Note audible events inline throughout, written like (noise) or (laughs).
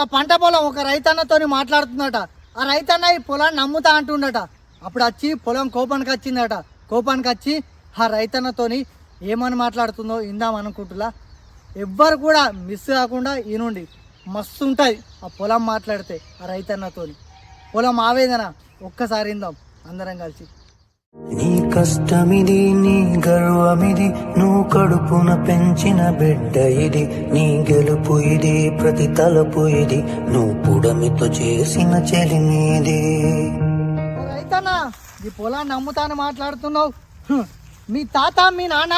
ఒక పంట పొలం ఒక రైతన్నతోని మాట్లాడుతుందట. ఆ రైతన్న ఈ పొలాన్ని నమ్ముతా అంటుండట. అప్పుడు వచ్చి పొలం కోపానికి వచ్చిందట. కోపానికి వచ్చి ఆ రైతన్నతోని ఏమని మాట్లాడుతుందో ఇందాం అనుకుంటులా ఎవ్వరు కూడా మిస్ కాకుండా ఈనుండి మస్తు ఉంటుంది ఆ పొలం మాట్లాడితే ఆ రైతన్నతోని. పొలం ఆవేదన ఒక్కసారి ఇందాం అందరం కలిసి. నీ కష్టమిది నీ గర్వమిది నువ్వు కడుపున పెంచిన బిడ్డ ఇది. నీ గెలుపు ఇది ప్రతి తలపు ఇది. నువ్వు పుడమితో చేసిన చెలిమీది ఓ రైతన్న ఈ పొలాన్ని అమ్ముతాను మాట్లాడుతున్నావు. హ్మ్. మీ తాత మీ నాన్న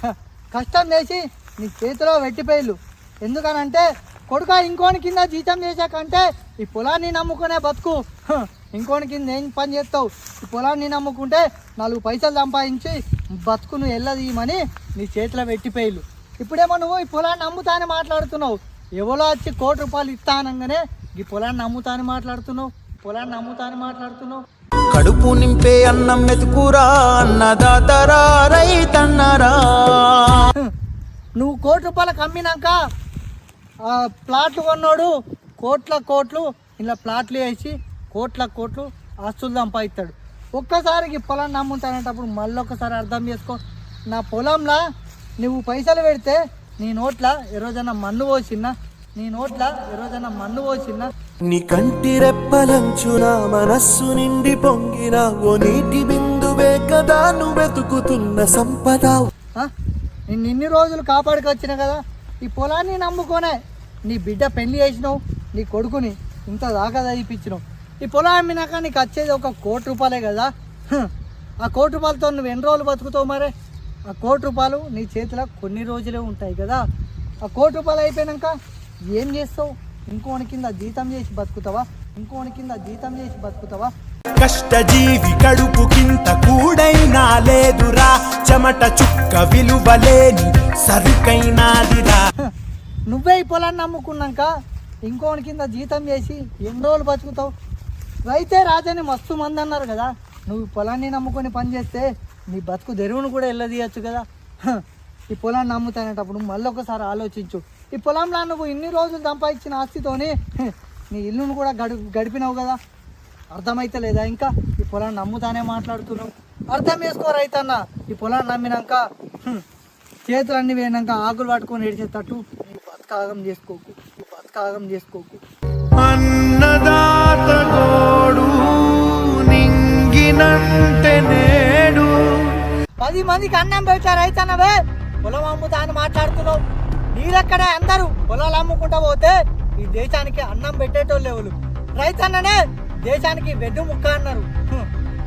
హ, కష్టం చేసి నీ చేతిలో వెట్టిపోయిల్లు ఎందుకనంటే కొడుక ఇంకోని కింద జీతం చేశాకంటే ఈ పొలాన్ని నమ్ముకునే బతుకు. హ, ఇంకోని కింద ఏం పని చేస్తావు? ఈ పొలాన్ని నమ్ముకుంటే నాలుగు పైసలు సంపాదించి బతుకును ఎల్లదీయమని నీ చేతిలో వెట్టిపోయిల్లు ఇప్పుడేమో నువ్వు ఈ పొలాన్ని అమ్ముతాని మాట్లాడుతున్నావు. ఎవరో వచ్చి కోటి రూపాయలు ఇస్తా అనగానే ఈ పొలాన్ని అమ్ముతాని మాట్లాడుతున్నావు. పొలాన్ని అమ్ముతాని మాట్లాడుతున్నావు. కడుపు నింపే అన్నం మెతుకురా అన్నదాతరా రైతన్నరా. నువ్వు కోటి రూపాయలకు అమ్మినాక ప్లాట్లు కొన్నాడు కోట్ల కోట్లు ఇలా ప్లాట్లు వేసి కోట్ల కోట్లు ఆస్తులు సంపాదిస్తాడు. ఒక్కసారికి పొలాన్ని అమ్ముతానేటప్పుడు మళ్ళీ ఒక్కసారి అర్థం చేసుకో నా పొలంలో నువ్వు పైసలు పెడితే నీ నోట్ల ఏ రోజైనా మన్ను పోసిన్నా నీ నోట్ల ఏ రోజైనా మన్ను పోసిన్నా. నీ కంటి రెప్పలంచున మనస్సు నిండి పొంగిన ఓ నీటి బిందువే కదా నువ్వు వెతుకుతున్న సంపద. ఆ? నిన్ను ఇన్ని రోజులు కాపాడుకొచ్చిన కదా ఈ పొలాన్ని నమ్ముకోనే నీ బిడ్డ పెళ్ళి చేసినావు నీ కొడుకుని ఇంత దాకా చదివిపించినావు. ఈ పొలం అమ్మినాక నీకు వచ్చేది ఒక కోటి రూపాయలే కదా. ఆ కోటి రూపాయలతో నువ్వు ఎన్ని రోజులు బతుకుతావు మరే? ఆ కోటి రూపాయలు నీ చేతిలో కొన్ని రోజులే ఉంటాయి కదా. ఆ కోటి రూపాయలు అయిపోయినాక ఏం చేస్తావు? ఇంకోని కింద జీతం చేసి బతుకుతావా? ఇంకోని కింద జీతం చేసి బతుకుతావా? కష్టజీవి కడుపుకింత కూడైనా లేదురా. చెమట చుక్క విలువలేని సరుకైనాదిరా. నువ్వే ఈ పొలాన్ని నమ్ముకున్నాక ఇంకోని కింద జీతం చేసి ఎన్ని రోజులు బతుకుతావు? రైతే రాజని మస్తు మంది అన్నారు కదా. నువ్వు పొలాన్ని నమ్ముకొని పని చేస్తే నీ బతుకు దెరువును కూడా వెళ్ళదీయచ్చు కదా. ఈ పొలాన్ని నమ్ముతానేటప్పుడు మళ్ళీ ఒకసారి ఆలోచించు. ఈ పొలంలో నువ్వు ఇన్ని రోజులు సంపాదించిన ఆస్తితోని నీ ఇల్లును కూడా గడి గడిపినావు కదా. అర్థమైతే లేదా ఇంకా? ఈ పొలాన్ని నమ్ముతానే మాట్లాడుతున్నావు. అర్థం చేసుకో రైతన్న. ఈ పొలాన్ని నమ్మినాక చేతులన్నీ పోయినాక ఆకులు పట్టుకొని ఏడిచేటట్టు నీ బతకాగం చేసుకోకు. నీ బతకాగం చేసుకోకు. అన్నదా గోడు నింగినంటే నేడు. పది మందికి అన్నం పెట్టా రైతన్నవే పొలం అమ్ముతా అని మాట్లాడుతున్నావు. నీరెక్కడే అందరూ పొలాలు అమ్ముకుంటా పోతే ఈ దేశానికి అన్నం పెట్టేటోళ్ళు ఎవరు? రైతన్ననే దేశానికి వెడ్డు ముక్క అన్నారు.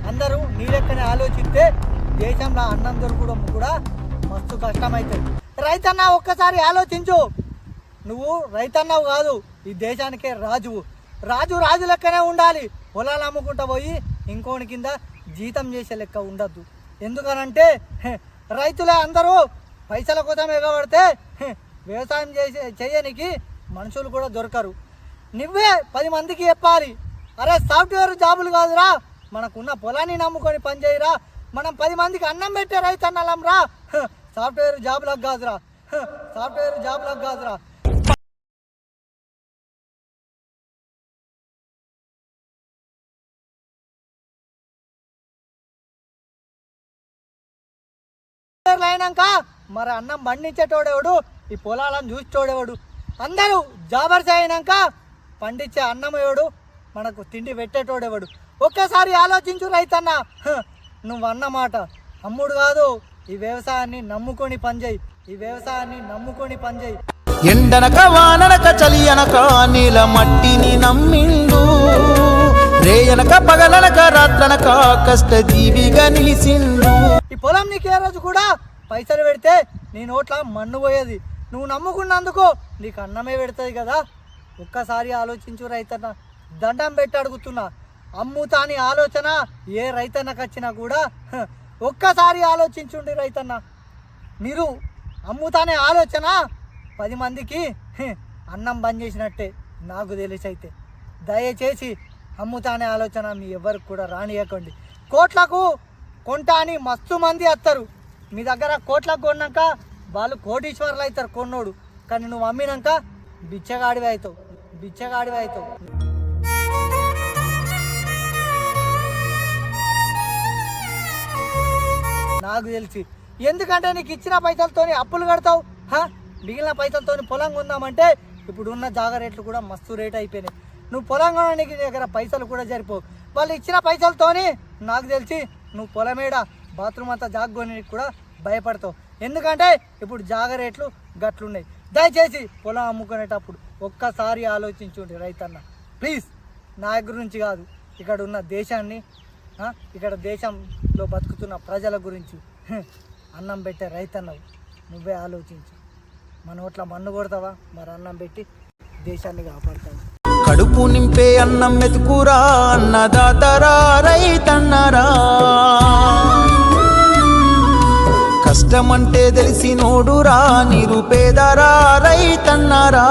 అందరూ నీరెక్కనే ఆలోచిస్తే దేశంలో అన్నం దొరకడం కూడా మస్తు కష్టమవుతుంది రైతన్న ఒక్కసారి ఆలోచించు. నువ్వు రైతన్నవు కాదు ఈ దేశానికే రాజువు. రాజు రాజు లెక్కనే ఉండాలి. పొలాలు అమ్ముకుంటా పోయి ఇంకోని కింద జీతం చేసే లెక్క ఉండద్దు. ఎందుకనంటే రైతులే అందరూ పైసల కోసం ఎగబడితే వ్యవసాయం చేసే చేయనికి మనుషులు కూడా దొరకరు. నువ్వే పది మందికి చెప్పాలి. అరే సాఫ్ట్వేర్ జాబులు కాదురా. మనకున్న పొలాన్ని నమ్ముకొని పనిచేయరా మనం పది మందికి అన్నం పెట్టే రైతన్నలం రా. సాఫ్ట్వేర్ జాబులకు కాదురా. సాఫ్ట్వేర్ జాబులకు కాదురా. సాఫ్ట్వేర్లు అయినాక మరి అన్నం పండించేటోడేవాడు ఈ పొలాలను చూసేటోడేవాడు అందరూ జాబర్స్ అయినాక పండించే అన్నం ఎవడు? మనకు తిండి పెట్టేటోడెవడు ఒక్కసారి ఆలోచించు రైతన్న. హ, నువ్వు అన్నమాట అమ్ముడు కాదు ఈ వ్యవసాయాన్ని నమ్ముకొని పనిచేయి ఈ వ్యవసాయాన్ని నమ్ముకొని పనిచేయి ఎండనక వాననక చలి అనక నీల మట్టిని నమ్మిండు. రేయనక పగలనక రాత్రనక కష్టజీవిగా నిలిసిండు ఈ పొలం నీకు ఏ రోజు కూడా పైసలు పెడితే నీ నోట్ల మన్ను పోయేది. నువ్వు నమ్ముకున్నందుకు నీకు అన్నమే పెడుతుంది కదా. ఒక్కసారి ఆలోచించు రైతన్న. దండం పెట్టి అడుగుతున్నా. అమ్ముతాని ఆలోచన ఏ రైతన్నకు వచ్చినా కూడా ఒక్కసారి ఆలోచించుండి రైతన్న. మీరు అమ్ముతానే ఆలోచన పది మందికి అన్నం బంద్ చేసినట్టే నాకు తెలిసి అయితే. దయచేసి అమ్ముతానే ఆలోచన మీ ఎవరికి కూడా రానియకండి. కోట్లకు కొంటా అని మస్తు మంది వస్తారు మీ దగ్గర కోట్లకు కొన్నాక వాళ్ళు కోటీశ్వర్లు అవుతారు కొన్నోడు. కానీ నువ్వు అమ్మినాక బిచ్చగాడివి అవుతావు. బిచ్చగాడివి అవుతావు. నాకు తెలిసి. ఎందుకంటే నీకు ఇచ్చిన పైసలతోని అప్పులు కడతావు? హా? మిగిలిన పైసలతోని పొలం కొందామంటే ఇప్పుడు ఉన్న జాగా రేట్లు కూడా మస్తు రేట్ అయిపోయినాయి. నువ్వు పొలం కొనడానికి దగ్గర పైసలు కూడా సరిపోవు. వాళ్ళు ఇచ్చిన పైసలతోని నాకు తెలిసి నువ్వు పొలమేడ బాత్రూమ్ అంతా జాగ కూడా భయపడతావు. ఎందుకంటే ఇప్పుడు జాగ రేట్లు గట్లున్నాయి. దయచేసి పొలం అమ్ముకునేటప్పుడు ఒక్కసారి ఆలోచించుండి రైతన్న. ప్లీజ్ నా గురించి కాదు ఇక్కడ ఉన్న దేశాన్ని ఇక్కడ దేశంలో బతుకుతున్న ప్రజల గురించి (laughs) అన్నం పెట్టే రైతన్నవు నువ్వే ఆలోచించు. మన ఓట్ల మన్ను కొడతావా? మరి అన్నం పెట్టి దేశాన్ని కాపాడుతావా. కడుపు నింపే అన్నం మెతుకురా అన్నదాతరా. కష్టమంటే తెలిసి నోడురా నిరుపేదరా రైతన్నరా.